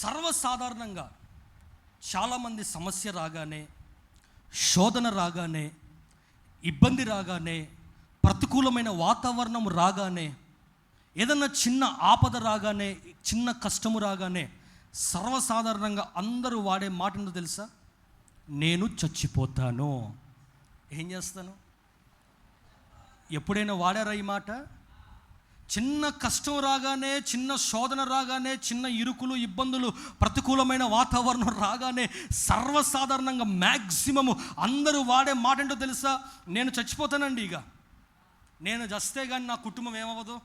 సర్వసాధారణంగా చాలామంది సమస్య రాగానే శోధన రాగానే ఇబ్బంది రాగానే ప్రతికూలమైన వాతావరణం రాగానే ఏదన్నా చిన్న ఆపద రాగానే చిన్న కష్టము రాగానే సర్వసాధారణంగా అందరూ వాడే మాట ఏంటో తెలుసా? నేను చచ్చిపోతాను. ఏం చేస్తాను? ఎప్పుడైనా వాడారా ఈ మాట? చిన్న కష్టం రాగానే చిన్న శోధన రాగానే చిన్న ఇరుకులు ఇబ్బందులు ప్రతికూలమైన వాతావరణం రాగానే సర్వసాధారణంగా మ్యాక్సిమము అందరూ వాడే మాట ఏంటో తెలుసా? నేను చచ్చిపోతానండి ఇక. నేను చస్తే కానీ నా కుటుంబం ఏమవ్వదు?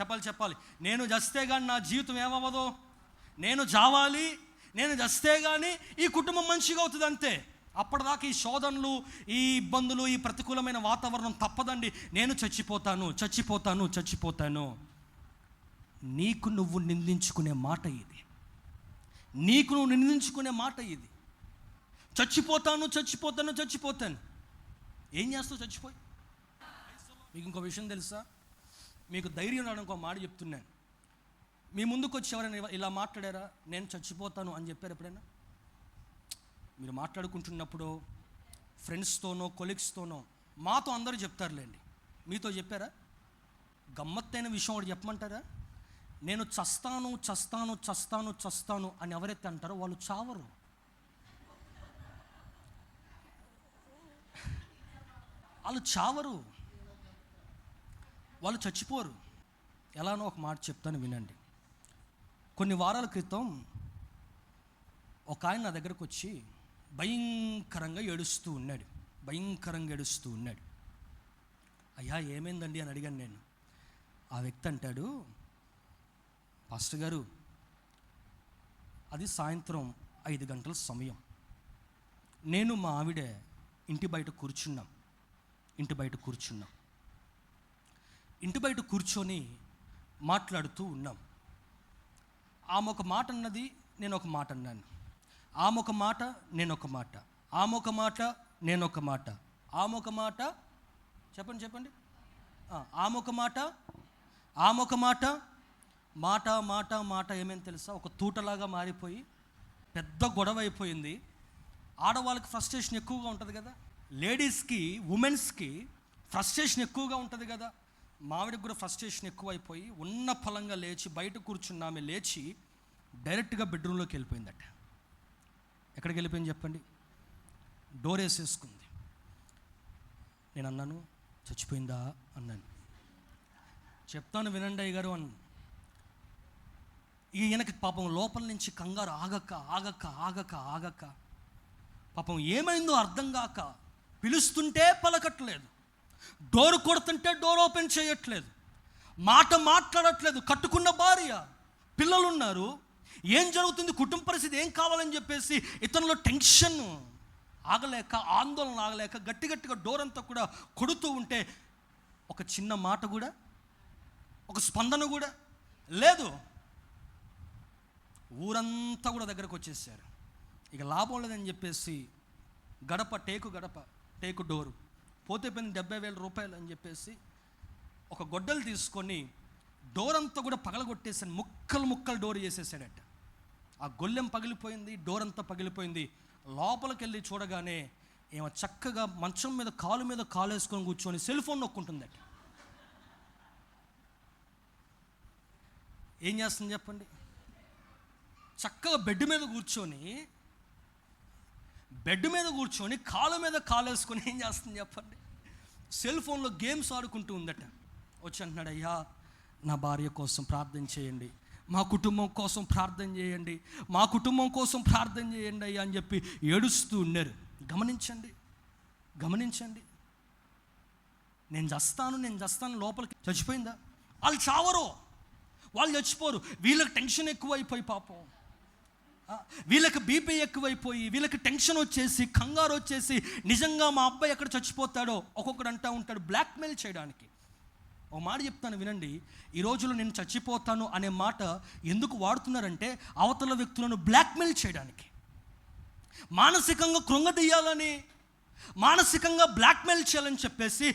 చెప్పాలి చెప్పాలి. నేను చస్తే కానీ నా జీవితం ఏమవ్వదు? నేను చావాలి నేను చస్తే కానీ ఈ కుటుంబం మంచిగా అవుతుంది అంతే. అప్పటిదాకా ఈ శోధనలు ఈ ఇబ్బందులు ఈ ప్రతికూలమైన వాతావరణం తప్పదండి. నేను చచ్చిపోతాను చచ్చిపోతాను చచ్చిపోతాను. నీకు నువ్వు నిందించుకునే మాట ఇది. నీకు నువ్వు నిందించుకునే మాట ఇది. చచ్చిపోతాను చచ్చిపోతాను చచ్చిపోతాను. ఏం చేస్తావు చచ్చిపోయి? మీకు ఇంకో విషయం తెలుసా? మీకు ధైర్యం రావడానికి ఒక మాట చెప్తున్నాను. మీ ముందుకు వచ్చి ఎవరైనా ఇలా మాట్లాడారా? నేను చచ్చిపోతాను అని చెప్పారు ఎప్పుడైనా? మీరు మాట్లాడుకుంటున్నప్పుడు ఫ్రెండ్స్తోనో కొలీగ్స్తోనో మాతో అందరూ చెప్తారులేండి. మీతో చెప్పారా? గమ్మత్తైన విషయం ఒకటి చెప్పమంటారా? నేను చస్తాను చస్తాను చస్తాను చస్తాను అని ఎవరైతే అంటారో వాళ్ళు చావరు. వాళ్ళు చావరు. వాళ్ళు చచ్చిపోరు. ఎలానో ఒక మాట చెప్తాను వినండి. కొన్ని వారాల క్రితం ఒక ఆయన నా దగ్గరకు వచ్చి భయంకరంగా ఏడుస్తూ ఉన్నాడు. భయంకరంగా ఏడుస్తూ ఉన్నాడు. అయ్యా ఏమైందండి అని అడిగాను నేను. ఆ వ్యక్తి అంటాడు పాస్టర్ గారు అది సాయంత్రం ఐదు గంటల సమయం. నేను మా ఆవిడ ఇంటి బయట కూర్చున్నాం. ఇంటి బయట కూర్చున్నాం. ఇంటి బయట కూర్చొని మాట్లాడుతూ ఉన్నాం. ఆమె ఒక మాట అన్నది నేను ఒక మాట అన్నాను. ఆమె ఒక మాట నేను ఒక మాట. ఆమె ఒక మాట నేను ఒక మాట. ఆమె ఒక మాట చెప్పండి చెప్పండి. ఆ, ఆమె ఒక మాట ఆమె ఒక మాట మాట మాట మాట ఏమేమి తెలుసా? ఒక తూటలాగా మారిపోయి పెద్ద గొడవ అయిపోయింది. ఆడవాళ్ళకి ఫ్రస్ట్రేషన్ ఎక్కువగా ఉంటుంది కదా. లేడీస్కి ఉమెన్స్కి ఫ్రస్ట్రేషన్ ఎక్కువగా ఉంటుంది కదా. మావిడికి కూడా ఫ్రస్ట్రేషన్ ఎక్కువైపోయి ఉన్న ఫలంగా లేచి బయట కూర్చున్న ఆమె లేచి డైరెక్ట్గా బెడ్రూమ్లోకి వెళ్ళిపోయిందట. ఎక్కడికి వెళ్ళిపోయింది చెప్పండి? డోర్ వేసేసుకుంది. నేను అన్నాను చచ్చిపోయిందా? అన్నాను. చెప్తాను వినండి అయ్య గారు అన్నాను. ఈయనకి పాపం లోపల నుంచి కంగారు ఆగక ఆగక ఆగక ఆగక. పాపం ఏమైందో అర్థం కాక పిలుస్తుంటే పలకట్లేదు. డోర్ కొడుతుంటే డోర్ ఓపెన్ చేయట్లేదు. మాట మాట్లాడట్లేదు. కట్టుకున్న భార్య పిల్లలున్నారు. ఏం జరుగుతుంది? కుటుంబ పరిస్థితి ఏం కావాలని చెప్పేసి ఇతనిలో టెన్షన్ ఆగలేక ఆందోళన ఆగలేక గట్టి గట్టిగా డోర్ అంతా కూడా కొడుతూ ఉంటే ఒక చిన్న మాట కూడా ఒక స్పందన కూడా లేదు. ఊరంతా కూడా దగ్గరకు వచ్చేసారు. ఇక లాభం లేదని చెప్పేసి గడప టేకు గడప టేకు డోరు. పోతే పోయింది డెబ్బై వేల రూపాయలు అని చెప్పేసి ఒక గొడ్డలు తీసుకొని డోర్ అంతా కూడా పగలగొట్టేసాను ముక్కలు ముక్కలు డోర్ చేసేసాడట. ఆ గొల్లెం పగిలిపోయింది డోర్ అంతా పగిలిపోయింది. లోపలికి వెళ్ళి చూడగానే ఏమో చక్కగా మంచం మీద కాలు మీద కాలు వేసుకొని కూర్చొని సెల్ ఫోన్ నొక్కుంటుందట. ఏం చేస్తుంది చెప్పండి? చక్కగా బెడ్ మీద కూర్చొని బెడ్ మీద కూర్చొని కాలు మీద కాలు వేసుకొని ఏం చేస్తుంది చెప్పండి? సెల్ ఫోన్లో గేమ్స్ ఆడుకుంటూ ఉందట. వచ్చి అంటున్నాడు అయ్యా నా భార్య కోసం ప్రార్థన చేయండి. మా కుటుంబం కోసం ప్రార్థన చేయండి. మా కుటుంబం కోసం ప్రార్థన చేయండి అయ్యా అని చెప్పి ఏడుస్తూ ఉన్నారు. గమనించండి. గమనించండి. నేను చస్తాను నేను చస్తాను లోపలికి చచ్చిపోయిందా? వాళ్ళు చావరు. వాళ్ళు చచ్చిపోరు. వీళ్ళకి టెన్షన్ ఎక్కువైపోయి పాపం. వీళ్ళకి బీపీ ఎక్కువైపోయి వీళ్ళకి టెన్షన్ వచ్చేసి కంగారు వచ్చేసి నిజంగా మా అబ్బాయి ఎక్కడ చచ్చిపోతాడో ఒక్కొక్కడు అంటా ఉంటాడు. బ్లాక్మెయిల్ చేయడానికి. ఒక మాట చెప్తాను వినండి. ఈ రోజులో నేను చచ్చిపోతాను అనే మాట ఎందుకు వాడుతున్నారంటే అవతల వ్యక్తులను బ్లాక్మెయిల్ చేయడానికి. మానసికంగా కృంగదీయాలని మానసికంగా బ్లాక్మెయిల్ చేయాలని చెప్పేసి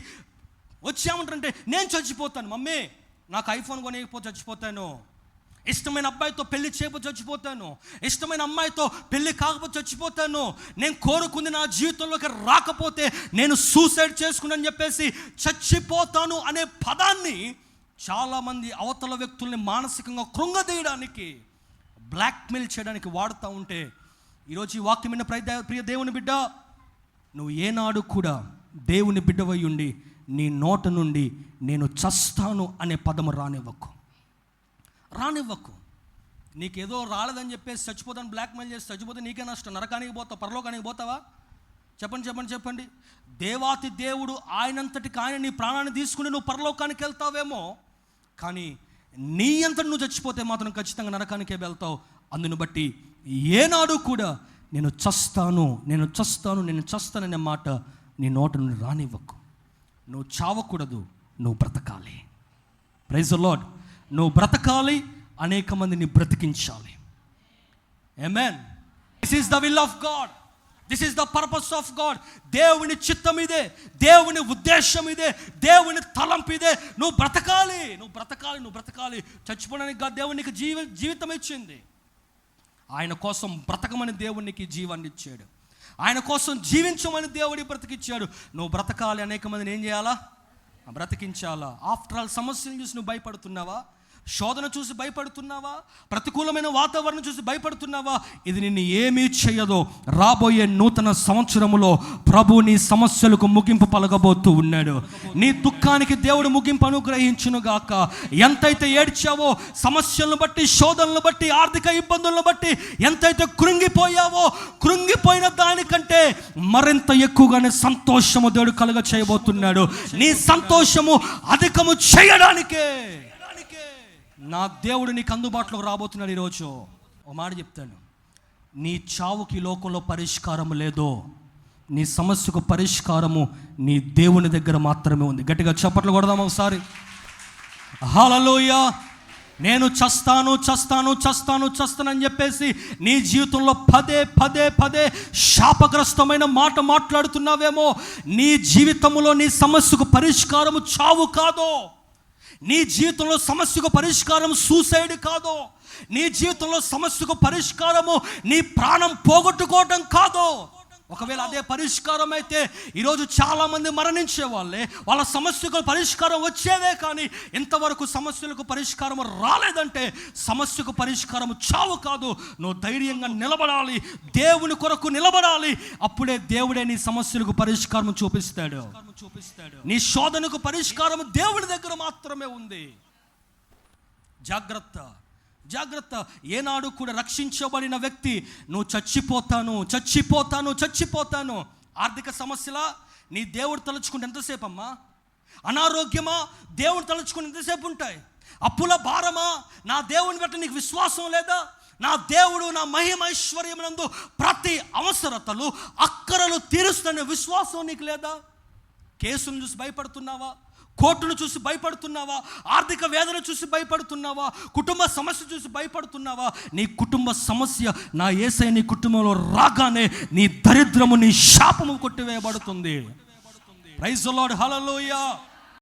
వచ్చామంటారంటే నేను చచ్చిపోతాను మమ్మీ నాకు ఐఫోన్ కొనేయకపోతే చచ్చిపోతాను. ఇష్టమైన అబ్బాయితో పెళ్ళి చేయకపోతే చచ్చిపోతాను. ఇష్టమైన అమ్మాయితో పెళ్ళి కాకపోతే చచ్చిపోతాను. నేను కోరుకుంది నా జీవితంలోకి రాకపోతే నేను సూసైడ్ చేసుకున్నాను చెప్పేసి చచ్చిపోతాను అనే పదాన్ని చాలామంది అవతల వ్యక్తుల్ని మానసికంగా కృంగదీయడానికి బ్లాక్మెయిల్ చేయడానికి వాడుతూ ఉంటే ఈరోజు ఈ వాక్యమైన ప్రియ ప్రియ దేవుని బిడ్డ నువ్వు ఏనాడు కూడా దేవుని బిడ్డవై ఉండి నీ నోట నుండి నేను చస్తాను అనే పదము రానివ్వకు. రానివ్వకు. నీకేదో రాలేదని చెప్పేసి చచ్చిపోతాను బ్లాక్మెయిల్ చేసి చచ్చిపోతే నీకే నష్టం. నరకానికి పోతావు పరలోకానికి పోతావా? చెప్పండి చెప్పండి చెప్పండి. దేవాతి దేవుడు ఆయనంతటికి ఆయన నీ ప్రాణాన్ని తీసుకుని నువ్వు పరలోకానికి వెళ్తావేమో కానీ నీ అంతటి నువ్వు చచ్చిపోతే మాత్రం ఖచ్చితంగా నరకానికే వెళ్తావు. అందును బట్టి ఏనాడు కూడా నేను చస్తాను నేను చస్తాను నేను చస్తాననే మాట నీ నోట నుండి రానివ్వకు. నువ్వు చావకూడదు నువ్వు బ్రతకాలి. ప్రైజ్ లాడ్ నువ్వు బ్రతకాలి అనేక మందిని బ్రతికించాలి. Amen this is the will of God this is the purpose of God దేవుని చిత్తం ఇదే దేవుని ఉద్దేశం ఇదే దేవుని తలంపు ఇదే. నువ్వు బ్రతకాలి నువ్వు బ్రతకాలి నువ్వు బ్రతకాలి. చచ్చిపోవడానికి దేవునికి జీవ జీవితం ఇచ్చింది. ఆయన కోసం బ్రతకమని దేవునికి జీవాన్ని ఇచ్చాడు. ఆయన కోసం జీవించమని దేవుడి బ్రతికిచ్చాడు. నువ్వు బ్రతకాలి అనేక మందిని ఏం చేయాలా? బ్రతికించాలా? ఆఫ్టర్ ఆల్ సమస్యలు చూసి నువ్వు భయపడుతున్నావా? శోధన చూసి భయపడుతున్నావా? ప్రతికూలమైన వాతావరణం చూసి భయపడుతున్నావా? ఇది నిన్ను ఏమీ చేయదో. రాబోయే నూతన సంవత్సరములో ప్రభు నీ సమస్యలకు ముగింపు పలకబోతూ ఉన్నాడు. నీ దుఃఖానికి దేవుడు ముగింపు అనుగ్రహించును గాక ఎంతైతే ఏడ్చావో సమస్యలను బట్టి శోధనలు బట్టి ఆర్థిక ఇబ్బందులను బట్టి ఎంతైతే కృంగిపోయావో కృంగిపోయిన దానికంటే మరింత ఎక్కువగానే సంతోషము దేవుడు కలుగ చేయబోతున్నాడు నీ సంతోషము అధికము చేయడానికే. నా దేవుడు నీకు అందుబాటులోకి రాబోతున్నాడు ఈరోజు. ఒక మాట చెప్తాను. నీ చావుకి లోకంలో పరిష్కారం లేదో. నీ సమస్యకు పరిష్కారము నీ దేవుని దగ్గర మాత్రమే ఉంది. గట్టిగా చప్పట్లు కొడదాం ఒకసారి. హాలలోయ నేను చస్తాను చస్తాను చస్తాను చస్తానని చెప్పేసి నీ జీవితంలో పదే పదే పదే శాపగ్రస్తమైన మాట మాట్లాడుతున్నావేమో. నీ జీవితంలో నీ సమస్యకు పరిష్కారము చావు కాదో. నీ జీవితంలో సమస్యకు పరిష్కారం సూసైడ్ కాదు. నీ జీవితంలో సమస్యకు పరిష్కారము నీ ప్రాణం పోగొట్టుకోవటం కాదు. ఒకవేళ అదే పరిష్కారం అయితే ఈరోజు చాలామంది మరణించే వాళ్ళే వాళ్ళ సమస్యకు పరిష్కారం వచ్చేదే కానీ ఇంతవరకు సమస్యలకు పరిష్కారం రాలేదంటే సమస్యకు పరిష్కారం చావు కాదు. నువ్వు ధైర్యంగా నిలబడాలి. దేవుని కొరకు నిలబడాలి. అప్పుడే దేవుడే నీ సమస్యలకు పరిష్కారం చూపిస్తాడు చూపిస్తాడు. నీ శోధనకు పరిష్కారం దేవుడి దగ్గర మాత్రమే ఉంది. జాగ్రత్త. జాగ్రత్త. ఏనాడు కూడా రక్షించబడిన వ్యక్తి నువ్వు చచ్చిపోతాను చచ్చిపోతాను చచ్చిపోతాను. ఆర్థిక సమస్యలా? నీ దేవుడు తలుచుకుంటే ఎంతసేపు అమ్మా అనారోగ్యమా? దేవుడు తలుచుకుని ఎంతసేపు ఉంటాయి? అప్పుల భారమా? నా దేవుని బట్టి నీకు విశ్వాసం లేదా? నా దేవుడు నా మహిమైశ్వర్యమునందు ప్రతి అవసరతలు అక్కరలు తీరుస్తున్న విశ్వాసం నీకు లేదా? కేసును చూసి భయపడుతున్నావా? కోర్టును చూసి భయపడుతున్నావా? ఆర్థిక వేదన చూసి భయపడుతున్నావా? కుటుంబ సమస్య చూసి భయపడుతున్నావా? నీ కుటుంబ సమస్య నా ఏసై నీ కుటుంబంలో రాగానే నీ దరిద్రము నీ శాపము కొట్టివేయబడుతుంది. Praise lord hallelujah